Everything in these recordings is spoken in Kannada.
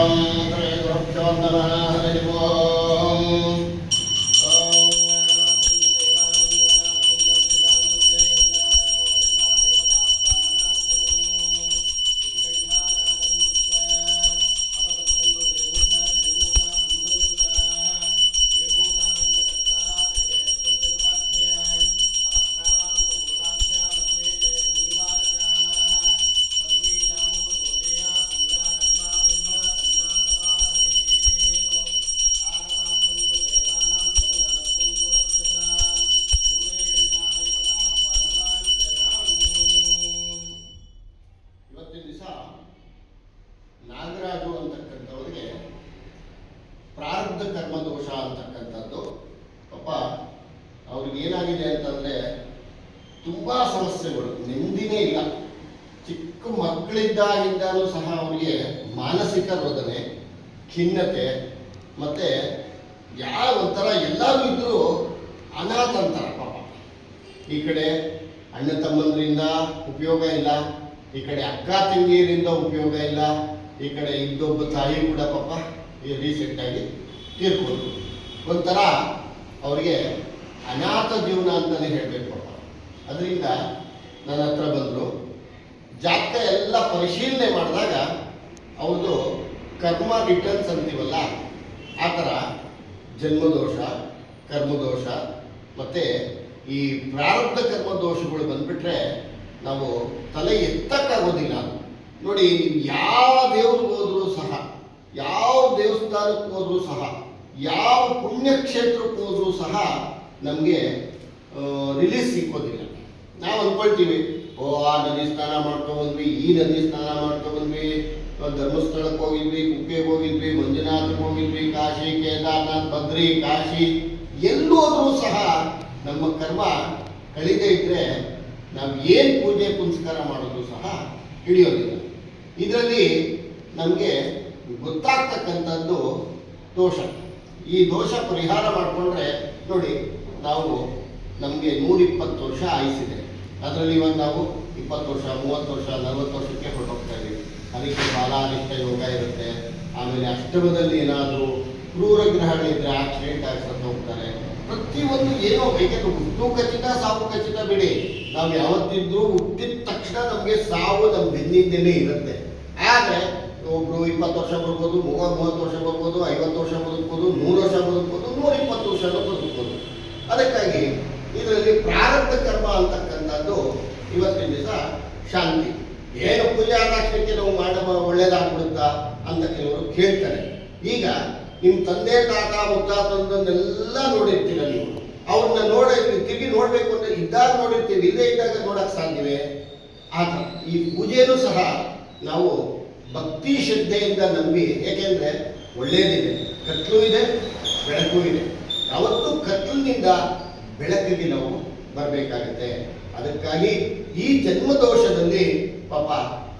ॐ त्रिगुप्तो नमः हरिः ओम् ತುಂಬ ಸಮಸ್ಯೆಗಳು. ನೆಮ್ಮದಿನೇ ಇಲ್ಲ. ಚಿಕ್ಕ ಮಕ್ಕಳಿದ್ದಾಗಿಂದಲೂ ಸಹ ಅವರಿಗೆ ಮಾನಸಿಕ ರೋದನೆ, ಖಿನ್ನತೆ, ಮತ್ತು ಯಾವ ಒಂಥರ ಎಲ್ಲರೂ ಇದ್ದರೂ ಅನಾಥ ಅಂತಾರ ಪಾಪ. ಈ ಕಡೆ ಅಣ್ಣ ತಮ್ಮಂದ್ರಿಂದ ಉಪಯೋಗ ಇಲ್ಲ. ಈ ಕಡೆ ಅಕ್ಕ ತಂಗಿಯರಿಂದ ಉಪಯೋಗ ಇಲ್ಲ. ಈ ಕಡೆ ಇದ್ದೊಬ್ಬ ತಾಯಿ ಕೂಡ ಪಾಪ ಈ ರೀಸೆಂಟಾಗಿ ತೀರ್ಕೊಂಡು ಒಂಥರ ಅವರಿಗೆ ಅನಾಥ ಜೀವನ ಅಂತಲೇ ಹೇಳಬೇಕು ಪಾಪ. ಅದರಿಂದ ನನ್ನ ಹತ್ರ ಬಂದರು. ಜಾತಕ ಎಲ್ಲ ಪರಿಶೀಲನೆ ಮಾಡಿದಾಗ ಅವ್ರದ್ದು ಕರ್ಮ ರಿಟರ್ನ್ಸ್ ಅಂತೀವಲ್ಲ, ಆ ಥರ ಜನ್ಮದೋಷ, ಕರ್ಮದೋಷ, ಮತ್ತು ಈ ಪ್ರಾರಬ್ಧ ಕರ್ಮ ದೋಷಗಳು ಬಂದುಬಿಟ್ರೆ ನಾವು ತಲೆ ಎತ್ತಕ್ಕಾಗೋದಿಲ್ಲ. ನೋಡಿ ಯಾವ ದೇವ್ರಿಗೆ ಹೋದರೂ ಸಹ, ಯಾವ ದೇವಸ್ಥಾನಕ್ಕೆ ಹೋದರೂ ಸಹ, ಯಾವ ಪುಣ್ಯಕ್ಷೇತ್ರಕ್ಕೆ ಹೋದರೂ ಸಹ ನಮಗೆ ರಿಲೀಸ್ ಸಿಕ್ಕೋದಿಲ್ಲ. ನಾವು ಅಂದ್ಕೊಳ್ತೀವಿ ಓ, ಆ ನದಿ ಸ್ನಾನ ಮಾಡ್ಕೊಂಡ್ಬಂದ್ವಿ ಈ ನದಿ ಸ್ನಾನ ಮಾಡ್ಕೊಂಡ್ಬಂದ್ವಿ ಧರ್ಮಸ್ಥಳಕ್ಕೆ ಹೋಗಿದ್ವಿ, ಕುಕ್ಕೆಗೆ ಹೋಗಿದ್ವಿ ಮಂಜುನಾಥಕ್ಕೆ ಹೋಗಿದ್ವಿ, ಕಾಶಿ, ಕೇದಾರ್ನಾಥ್, ಬದ್ರಿ, ಕಾಶಿ ಎಲ್ಲೋದ್ರೂ ಸಹ ನಮ್ಮ ಕರ್ಮ ಕಳೀದೇ ಇದ್ರೆ ನಾವು ಏನು ಪೂಜೆ ಪುನಸ್ಕಾರ ಮಾಡೋದು ಸಹ ಹಿಡಿಯೋದಿಲ್ಲ. ಇದರಲ್ಲಿ ನಮಗೆ ಗೊತ್ತಾಗ್ತಕ್ಕಂಥದ್ದು ದೋಷ. ಈ ದೋಷ ಪರಿಹಾರ ಮಾಡಿಕೊಂಡ್ರೆ ನೋಡಿ, ನಾವು ನಮಗೆ ನೂರಿಪ್ಪತ್ತು ವರ್ಷ ಆಯುಸಿದೆ. ಅದರಲ್ಲಿ ಇವಾಗ ನಾವು ಇಪ್ಪತ್ತು ವರ್ಷ, ಮೂವತ್ತು ವರ್ಷ, ನಲವತ್ತು ವರ್ಷಕ್ಕೆ ಹೊರಟೋಗ್ತಾ ಇದ್ದೀವಿ ಅದಕ್ಕೆ ಬಾಲಾರಿಷ್ಟ ಯೋಗ ಇರುತ್ತೆ. ಆಮೇಲೆ ಅಷ್ಟಮದಲ್ಲಿ ಏನಾದರೂ ಕ್ರೂರ ಗ್ರಹಗಳಿದ್ರೆ ಆಕ್ಸಿಡೆಂಟ್ ಆಗಿ ಸತ್ತು ಹೋಗ್ತಾರೆ. ಪ್ರತಿಯೊಂದು ಏನೋ ಬೇಕಾದ್ರೆ ಹುಟ್ಟು ಖಚಿತ, ಸಾವು ಖಚಿತ ಬಿಡಿ. ನಾವು ಯಾವತ್ತಿದ್ರೂ ಹುಟ್ಟಿದ ತಕ್ಷಣ ನಮಗೆ ಸಾವು ನಮ್ಮ ಬೆನ್ನಿಂದಲೇ ಇರುತ್ತೆ. ಆದರೆ ಒಬ್ರು ಇಪ್ಪತ್ತು ವರ್ಷ ಬರ್ಬೋದು, ಮೂವತ್ತು ಮೂವತ್ತು ವರ್ಷ ಬರ್ಬೋದು, ಐವತ್ತು ವರ್ಷ ಬದುಕ್ಬೋದು, ನೂರು ವರ್ಷ ಬದುಕ್ಬೋದು, ನೂರ ಇಪ್ಪತ್ತು ವರ್ಷ ಬದುಕ್ಬೋದು. ಅದಕ್ಕಾಗಿ ಇದರಲ್ಲಿ ಪ್ರಾರಬ್ಧ ಕರ್ಮ ಅಂತಕ್ಕಂಥದ್ದು ಇವತ್ತಿನ ದಿವಸ ಶಾಂತಿ. ಏನು ಪೂಜಾ ಆದಾಕ್ಷಕ್ಕೆ ನಾವು ಮಾಡುವ ಒಳ್ಳೇದಾಗ್ಬಿಡುತ್ತಾ ಅಂತ ಕೆಲವರು ಕೇಳ್ತಾರೆ. ಈಗ ನಿಮ್ಮ ತಂದೆ, ತಾತ ಮುತ್ತಾತಂದನ್ನೆಲ್ಲ ನೋಡಿರ್ತೀರ ನೀವು. ಅವ್ರನ್ನ ನೋಡ ತಿರುಗಿ ನೋಡಬೇಕು ಅಂದರೆ ಇದ್ದಾಗ ನೋಡಿರ್ತೀವಿ, ಇಲ್ಲೇ ಇದ್ದಾಗ ನೋಡಕ್ ಸಾಧ್ಯವೇ? ಆತ ಈ ಪೂಜೆಯೂ ಸಹ ನಾವು ಭಕ್ತಿ ಶ್ರದ್ಧೆಯಿಂದ ನಂಬಿ, ಏಕೆಂದರೆ ಒಳ್ಳೇದಿದೆ. ಕತ್ಲು ಇದೆ, ಬೆಳಕು ಇದೆ. ಯಾವತ್ತೂ ಕತ್ಲಿನಿಂದ ಬೆಳಕಿಗೆ ನಾವು ಬರಬೇಕಾಗುತ್ತೆ. ಅದಕ್ಕಾಗಿ ಈ ಜನ್ಮದೋಷದಲ್ಲಿ ಪಾಪ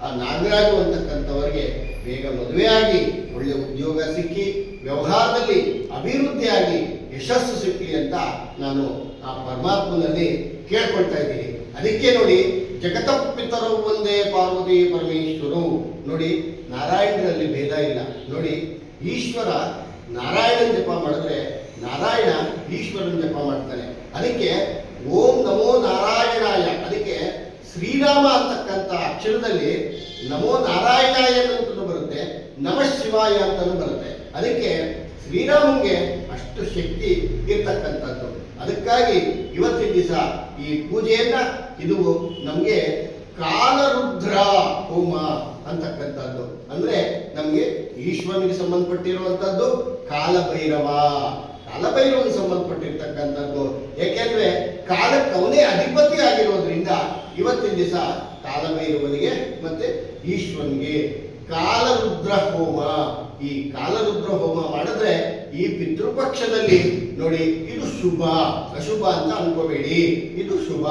ಆ ನಾಗರಾಜು ಅಂತಕ್ಕಂಥವರಿಗೆ ಬೇಗ ಮದುವೆಯಾಗಿ ಒಳ್ಳೆ ಉದ್ಯೋಗ ಸಿಕ್ಕಿ ವ್ಯವಹಾರದಲ್ಲಿ ಅಭಿವೃದ್ಧಿಯಾಗಿ ಯಶಸ್ಸು ಸಿಕ್ಕಲಿ ಅಂತ ನಾನು ಆ ಪರಮಾತ್ಮನಲ್ಲಿ ಕೇಳ್ಕೊಳ್ತಾ ಇದ್ದೀನಿ. ಅದಕ್ಕೆ ನೋಡಿ ಜಗತ ಪಿತರು ಒಂದೇ ಪಾರ್ವತಿ ಪರಮೇಶ್ವರು. ನೋಡಿ ನಾರಾಯಣರಲ್ಲಿ ಭೇದ ಇಲ್ಲ. ನೋಡಿ ಈಶ್ವರ ನಾರಾಯಣನ ಜಪ ಮಾಡಿದ್ರೆ ನಾರಾಯಣ ಈಶ್ವರನ ಜಪ ಮಾಡ್ತಾನೆ. ಅದಕ್ಕೆ ಓಂ ನಮೋ ಅದಕ್ಕೆ ಶ್ರೀರಾಮ ಅಂತಕ್ಕಂಥ ಅಕ್ಷರದಲ್ಲಿ ನಮೋ ನಾರಾಯಣಾಯ ಅಂತಲೂ ಬರುತ್ತೆ, ನಮಃ ಶಿವಾಯ ಅಂತಲೂ ಬರುತ್ತೆ. ಅದಕ್ಕೆ ಶ್ರೀರಾಮಂಗೆ ಅಷ್ಟು ಶಕ್ತಿ ಇರ್ತಕ್ಕಂಥದ್ದು. ಅದಕ್ಕಾಗಿ ಇವತ್ತಿನ ದಿವಸ ಈ ಪೂಜೆಯನ್ನ ಇದು ನಮಗೆ ಕಾಲರುದ್ರ ಹೋಮ ಅಂತಕ್ಕಂಥದ್ದು. ಅಂದ್ರೆ ನಮಗೆ ಈಶ್ವರನಿಗೆ ಸಂಬಂಧಪಟ್ಟಿರುವಂಥದ್ದು ಕಾಲಭೈರವ. ಕಾಲಭೈರವನಿಗೆ ಸಂಬಂಧಪಟ್ಟಿರ್ತಕ್ಕಂಥದ್ದು. ಏಕೆಂದ್ರೆ ಕಾಲಕ್ಕೆ ಅವನೇ ಅಧಿಪತಿ ಆಗಿರೋದ್ರಿಂದ ಇವತ್ತಿನ ದಿವಸ ಕಾಲಭೈರವನಿಗೆ ಮತ್ತೆ ಈಶ್ವರನಿಗೆ ಕಾಲರುದ್ರ ಹೋಮ ಈ ಕಾಲರುದ್ರ ಹೋಮ ಮಾಡಿದ್ರೆ ಈ ಪಿತೃಪಕ್ಷದಲ್ಲಿ ನೋಡಿ ಇದು ಶುಭ. ಅಶುಭ ಅಂತ ಅನ್ಕೋಬೇಡಿ. ಇದು ಶುಭ.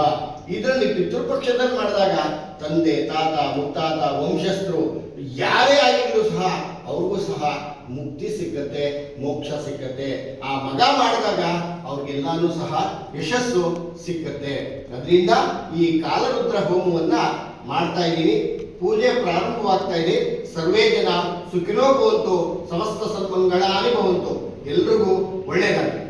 ಇದರಲ್ಲಿ ಪಿತೃಪಕ್ಷದಲ್ಲಿ ಮಾಡಿದಾಗ ತಂದೆ, ತಾತ, ಮುತ್ತಾತ, ವಂಶಸ್ಥರು ಯಾರೇ ಆಗಿದ್ರು ಸಹ ಅವ್ರಿಗೂ ಸಹ ಮುಕ್ತಿ ಸಿಕ್ಕತ್ತೆ, ಮೋಕ್ಷ ಸಿಕ್ಕತ್ತೆ. ಆ ಮಗ ಮಾಡಿದಾಗ ಅವ್ರಿಗೆಲ್ಲಾನು ಸಹ ಯಶಸ್ಸು ಸಿಕ್ಕತ್ತೆ. ಅದರಿಂದ ಈ ಕಾಲರುದ್ರ ಹೋಮವನ್ನ ಮಾಡ್ತಾ ಇದ್ದೀನಿ. ಪೂಜೆ ಪ್ರಾರಂಭವಾಗ್ತಾ ಇದೆ. ಸರ್ವೇ ಜನ ಸುಖಿನೋ ಭವಂತು, ಸಮಸ್ತ ಸನ್ಮಂಗಳಾನಿ ಭವಂತು. ಎಲ್ರಿಗೂ ಒಳ್ಳೆಯದಾಗಲಿ.